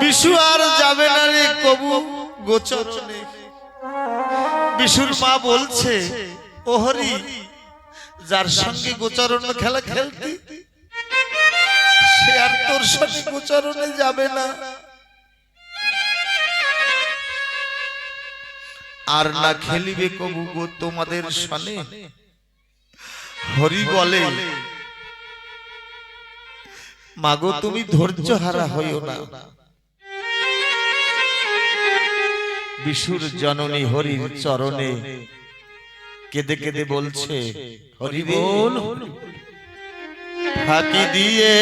বিশু আর যাবে না রে কবু গোচরণে বিশুর মা বলছে ও হরি যার সঙ্গে গোচরণ খেলা খেলতি, সে আর তোর সঙ্গে গোচরণে যাবে না। আর না খেলিবে কবু গো তোমাদের সনে? হরি বলে মাগো তুমি ধৈর্য হারা হইও না। বিশুর জননী হরির চরণে কেঁদে কেঁদে বলছে হরি বল। ফাঁকি দিয়ে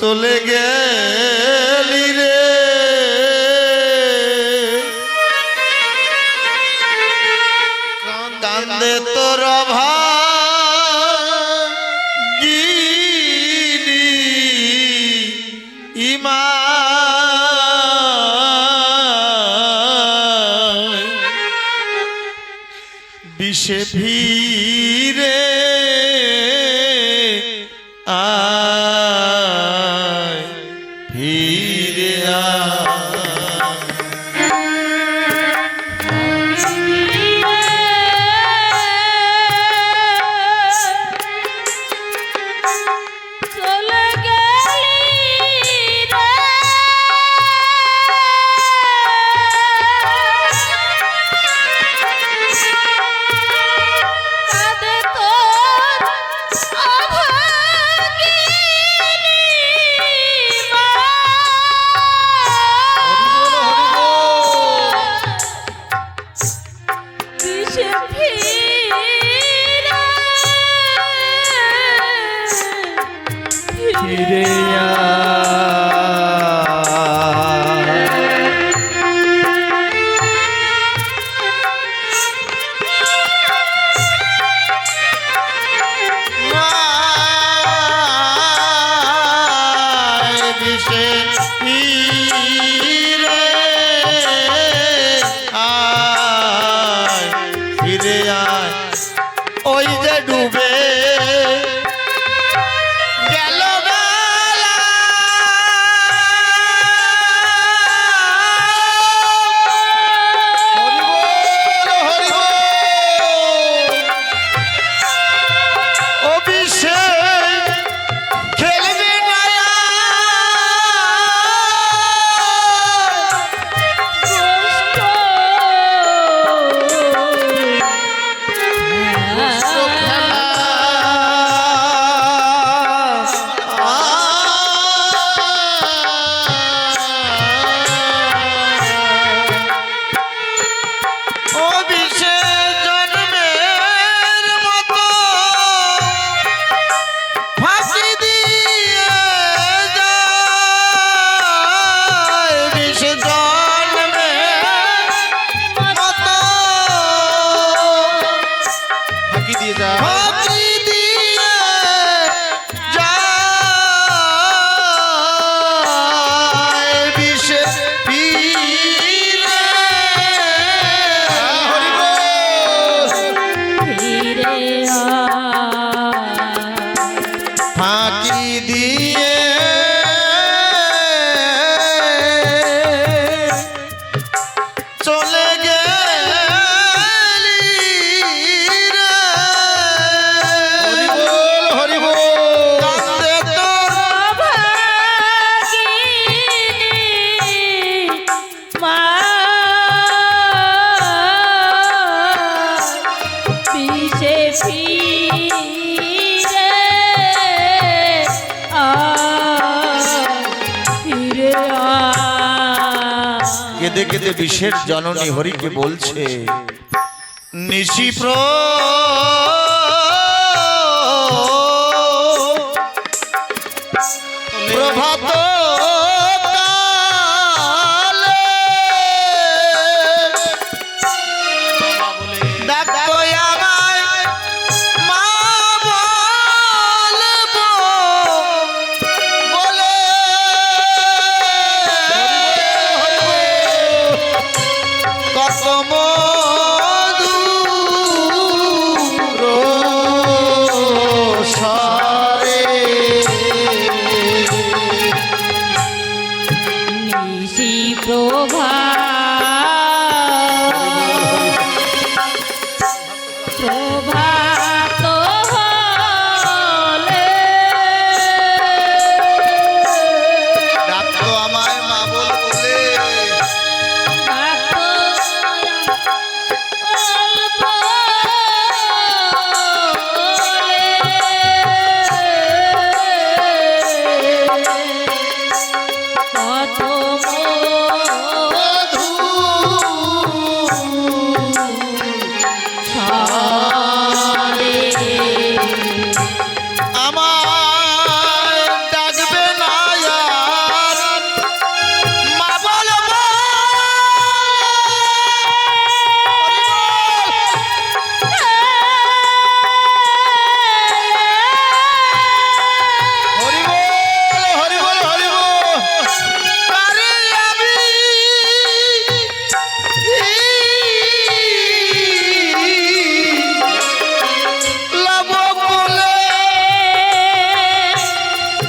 চলে গেলি কেঁদে বিশেষ জননী হরিকে বলছে নিশি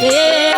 Yeah.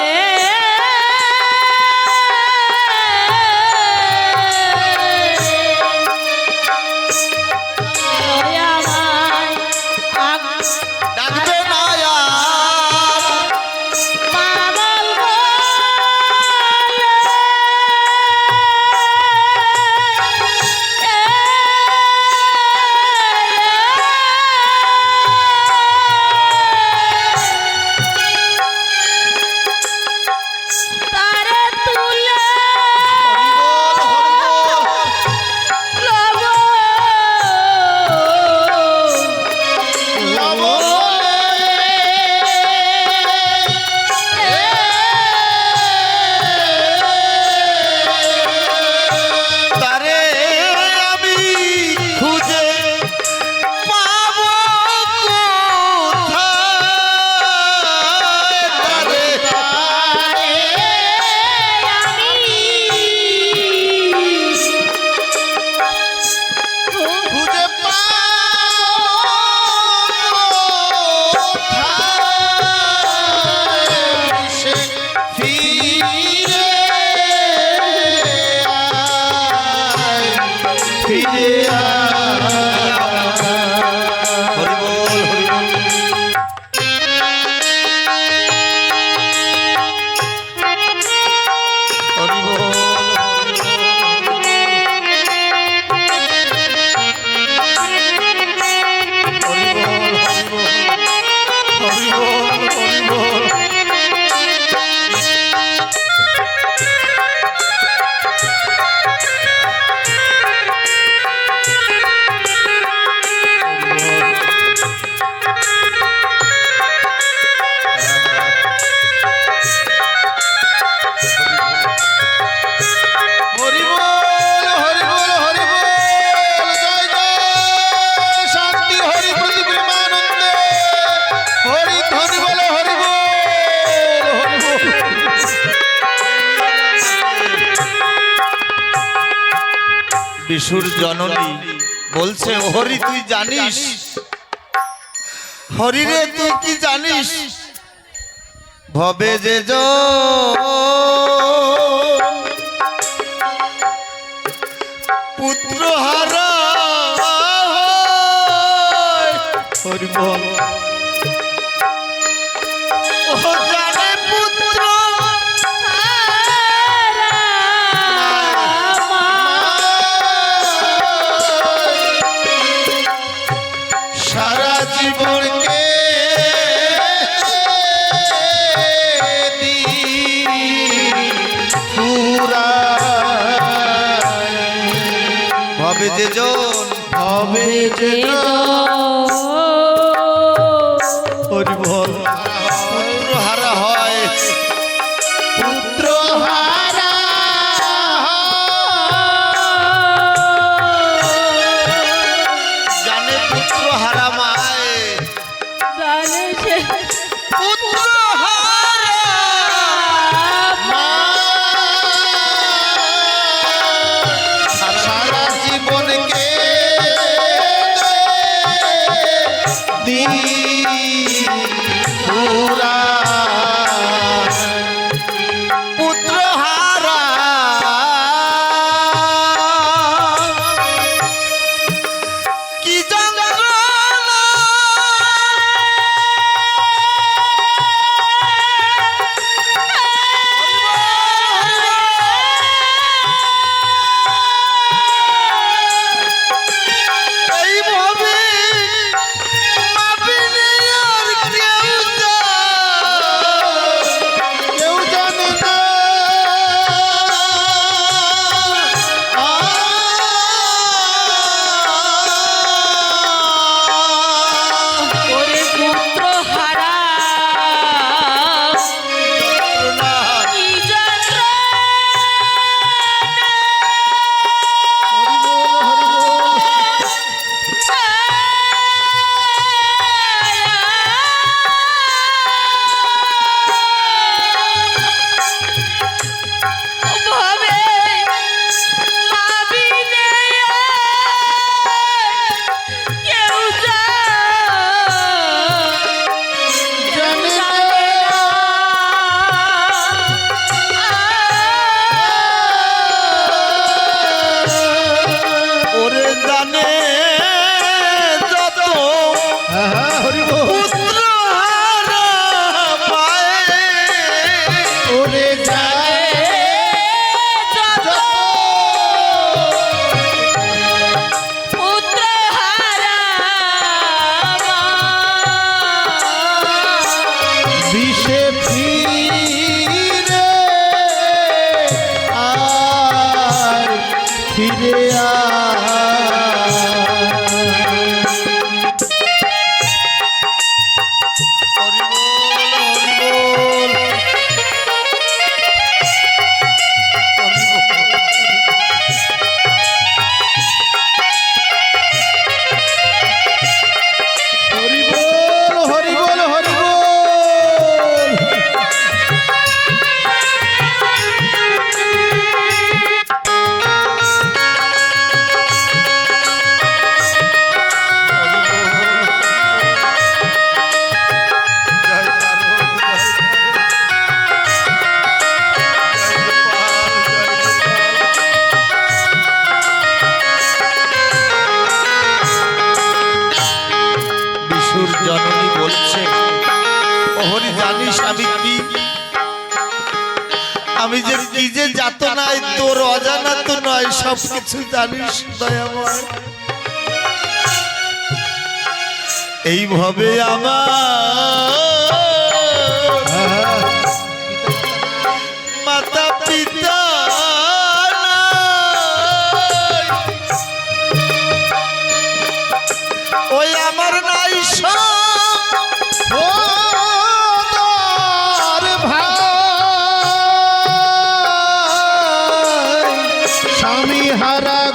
শিশুর জননী। বলছে হরি তুই জানিস? হরিরে তুই কি জানিস? ভবে যে পুত্র হারা হরিব পুত্র নদী পুরা আমি কি? আমি যে কি যে যাত নাই, তোর অজানা তো নয়, সবকিছু জানিস, দয়াময়। এইভাবে আমার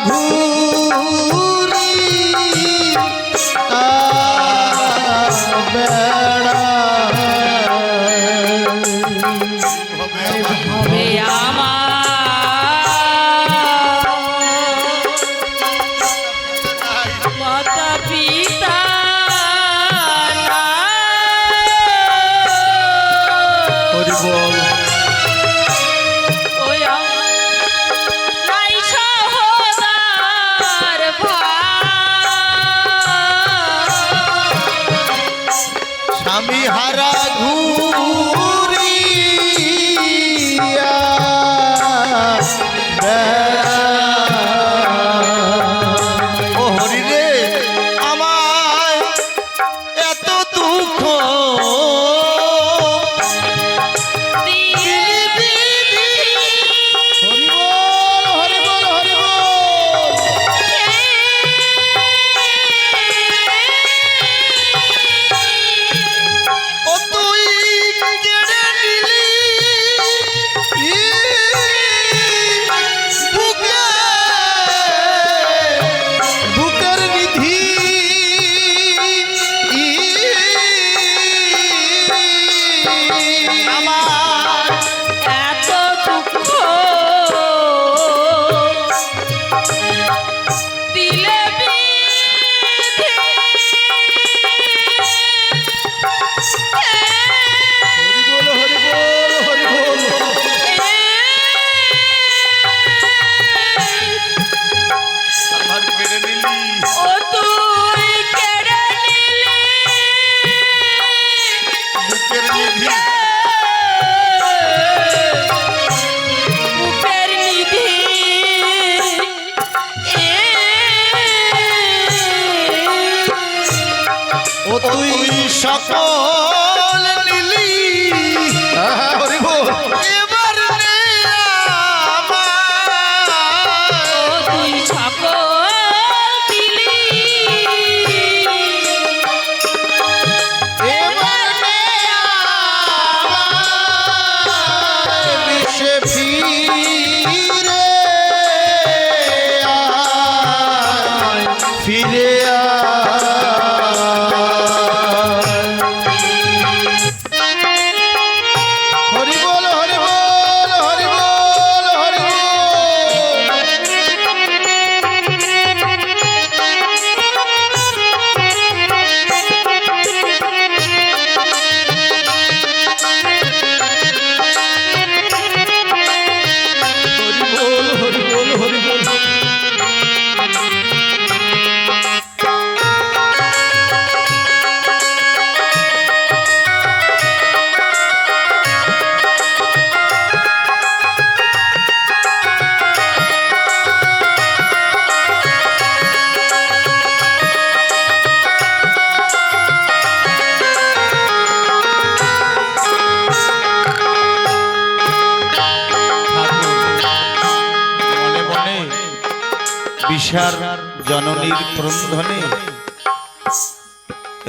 हाँ। भूरी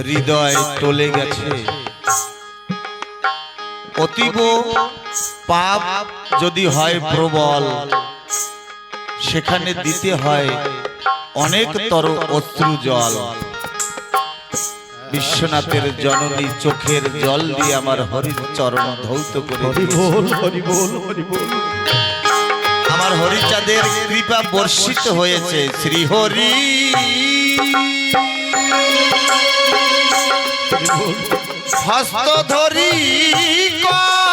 হৃদয় টলে গেছে। অতীব পাপ যদি হয় প্রবল সেখানে দিতে হয় অনেক তর অশ্রু জল। বিশ্বনাথের জননী চোখের জল দিয়ে আমার হরিচরণ ধৌত করে আমার হরিচাঁদের কৃপা বর্ষিত হয়েছে। শ্রীহরি। হস্ত ধরি কর।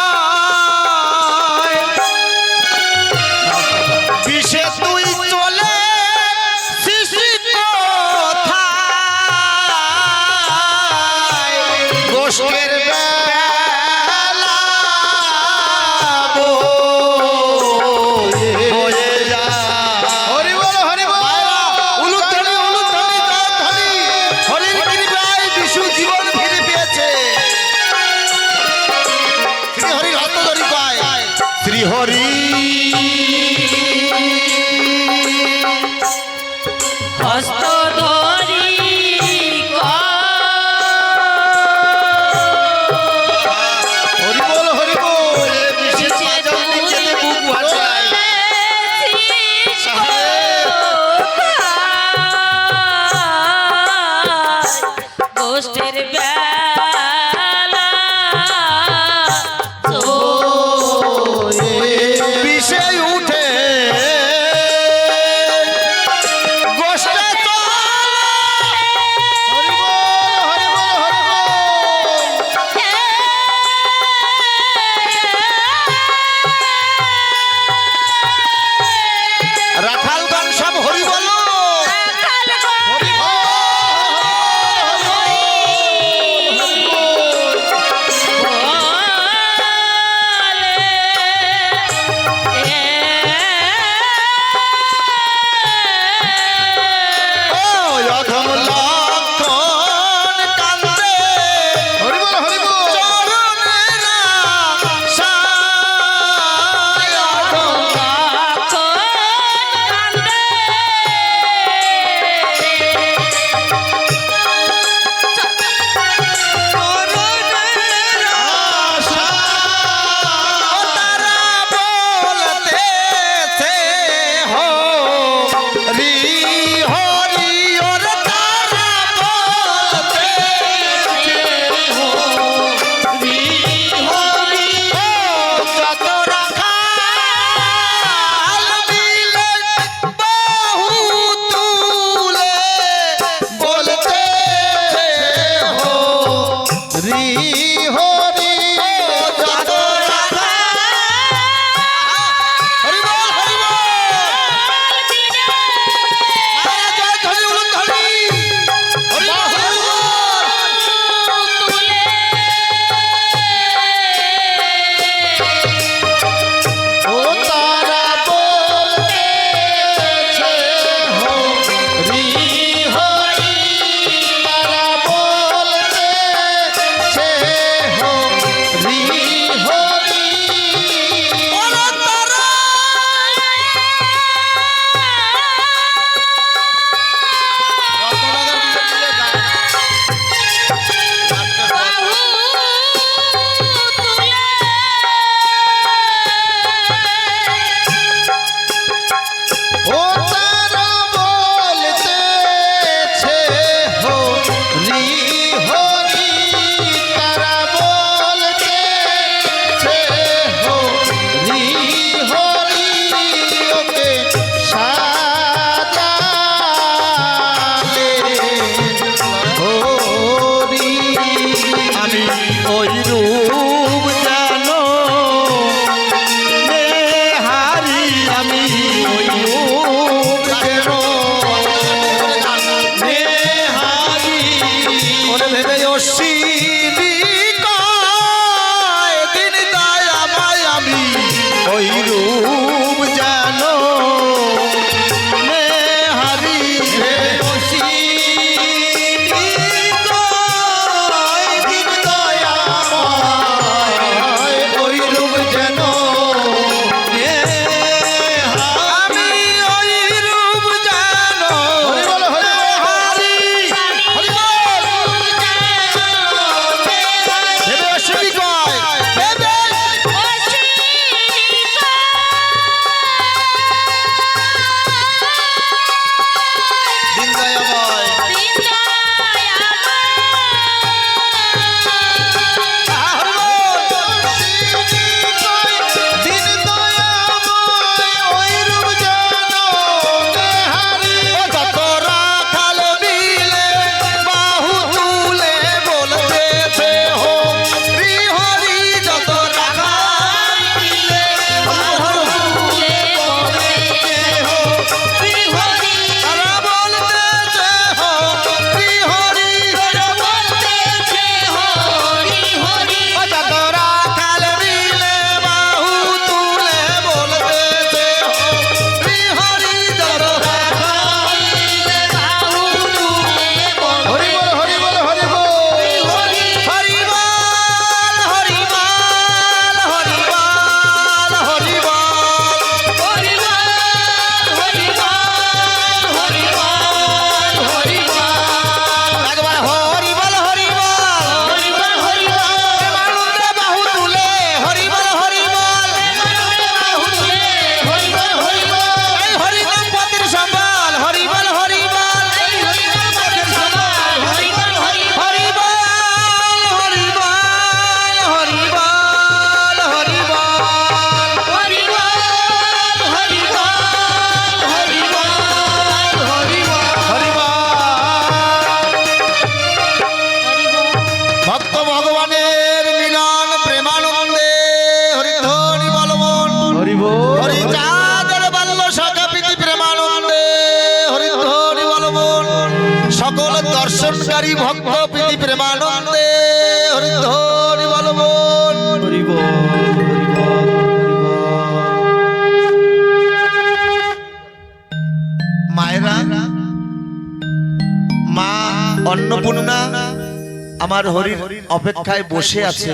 আমার হরির অপেক্ষায় বসে আছে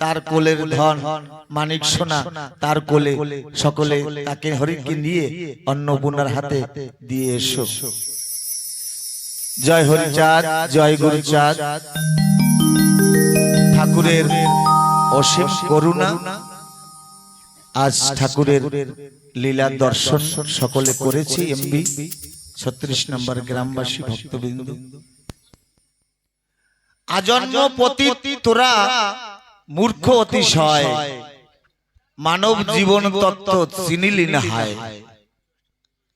তার কোলের ধন। মানিক সোনা তার কোলে সকলে তাকে হরিকে নিয়ে অন্নপূর্ণার হাতে দিয়ে এসো। জয় হরিচাঁদ জয় গুরুচাঁদ ঠাকুরের অসীম করুণা আজ ঠাকুরের লীলা দর্শন সকলে করেছি এমবি। ছত্রিশ নম্বর গ্রামবাসী ভক্তবৃন্দ। আজন্ম পতি তোরা মূর্খ অতিশয়। মানব জীবন তত্ত্ব চিনিলি না হায়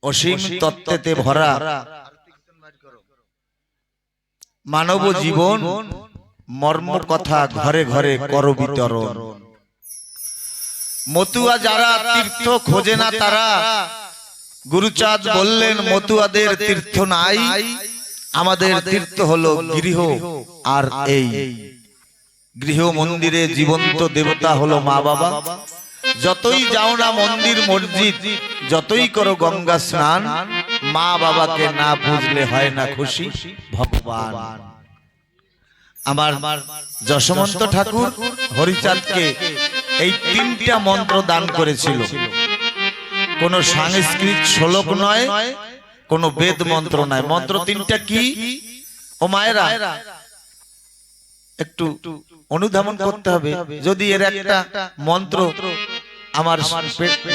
অসীম তত্ত্বেতে ভরা। মানব জীবন মর্ম কথা ঘরে ঘরে কর বিতরণ মতুয়া যারা তীর্থ খোঁজে না তারা। গুরুচাঁদ বললেন মতুয়াদের তীর্থ নাই। আমাদের তীর্থ হলো গৃহ আর এই। গৃহ মন্দিরে জীবন্ত দেবতা হলো মা বাবা। যতই যাও না মন্দির মসজিদ যতই করো গঙ্গা স্নান মা বাবাকে না বুঝলে হয় না খুশি ভগবান। আমার যশমন্ত ঠাকুর হরিচাঁদকে এই তিনটা মন্ত্র দান করেছিল। কোন সাংস্কৃত শ্লোক নয় কোন বেদ মন্ত্র নয় মন্ত্র তিনটা কি? ও মায়েরা একটু অনুধাবন করতে হবে। যদি এর একটা মন্ত্র আমার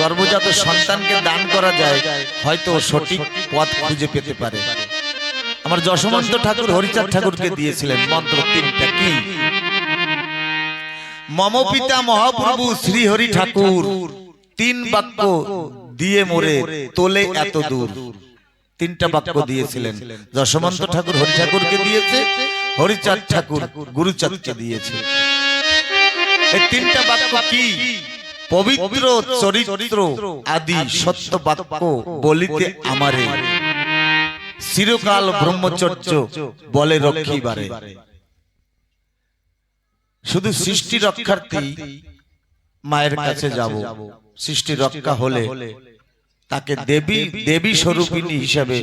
গর্ভজাত সন্তানকে দান করা যায় হয়তো সঠিক পথ খুঁজে পেতে পারে। আমার যশমন্ত ঠাকুর হরিচাঁদ ঠাকুরকে দিয়েছিলেন। মন্ত্র তিনটা কি? মম পিতা মহাপ্রভু শ্রী হরি ঠাকুর তিন বাক্য দিয়ে মোরে তোলে এত দূর। তিনটা বাক্য দিয়েছিলেন। যশমন্ত ঠাকুর হরি ঠাকুরকে দিয়েছে হরিচাঁদ ঠাকুর গুরুচাঁদকে দিয়েছে। এই তিনটা বাক্য কি? পবিত্র চরিত্র আদি সত্য বাক্য বলিতে আমারে। চিরকাল ব্রহ্মচর্য বলে রক্ষিবারে। শুধু সৃষ্টি রক্ষার্থী মায়ের কাছে যাব। সৃষ্টি রক্ষা হলে তাকে দেবী দেবী স্বরূপিণী হিসাবে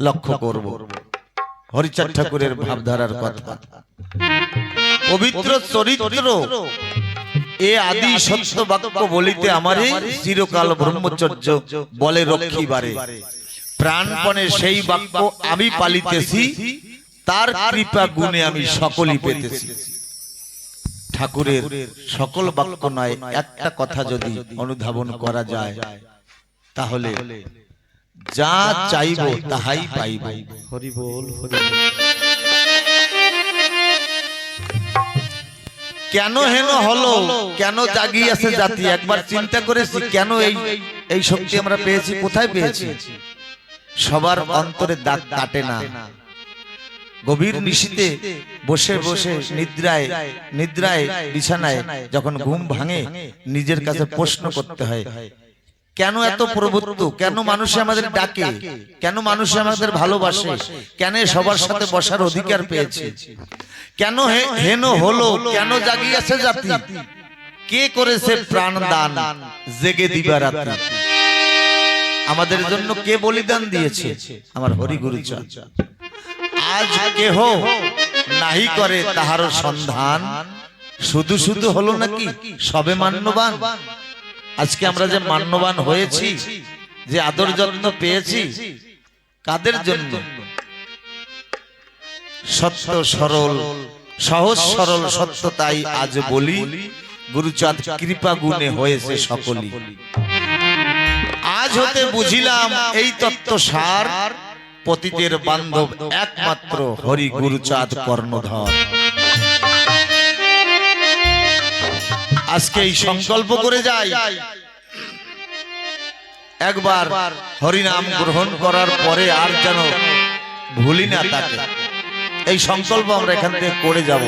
লক্ষ্য করব। হরিচাঁদ ঠাকুরের ভাবধারার কথা। পবিত্র চরিত্র। এ আদি সত্য বাক্য বলিতে আমারে চিরকাল ব্রহ্মচর্য বলে রক্ষিবারে প্রাণপণে সেই বাক্য আমি পালিতেছি তার কৃপা গুণে আমি সকলই পেতেছি। ঠাকুরের সকল বাক্য নয় একটা কথা যদি অনুধাবন করা যায় তাহলে যা চাইব তাহাই পাইব। হরি বল হরি কেন হেন হলো? কেন জাগিয়েছে জাতি? একবার চিন্তা করেছি কেন এই এই শক্তি আমরা পেয়েছি? কোথায় পেয়েছি? সবার অন্তরে দাগ কাটে না। গভীর নিশীতে বসে বসে নিদ্রায় নিদ্রায় বিছানায় যখন ঘুম ভাঙে নিজের কাছে প্রশ্ন করতে হয় কেন এত প্রভুত্ব? কেন মানুষ আমাদের ডাকে? কেন মানুষ আমাদের ভালোবাসে? কেন সবার সাথে বসার অধিকার পেয়েছে? কেন হেন হলো? কেন জাগিয়েছে জাতি? কে করেছে প্রাণ দান জেগে দিবা রাত্রি। আমাদের জন্য কে বলিদান দিয়েছে? আমার হরি গুরুচাঁদ আজ কেহ নাহি করে তাহার সন্ধান, শুধু শুধু হলো নাকি সবে মান্যবান? আজকে আমরা যে মান্যবান হয়েছি, যে আদর যত্ন পেয়েছি, কাদের জন্য? সত্য সরল, সহজ সরল সত্য তাই আজ বলি, গুরুচাঁদ কৃপা গুণে হয়েছে সকলই। আজ হতে বুঝিলাম এই তত্ত্ব সার পতিতের বান্ধব একমাত্র হরি গুরুচাঁদ কর্ণধর। আজকে এই সংকল্প করে যাই। একবার হরিনাম গ্রহণ করার পরে আর যেন ভুলি না তাকে। এই সংকল্প আমরা এখান থেকে করে যাব।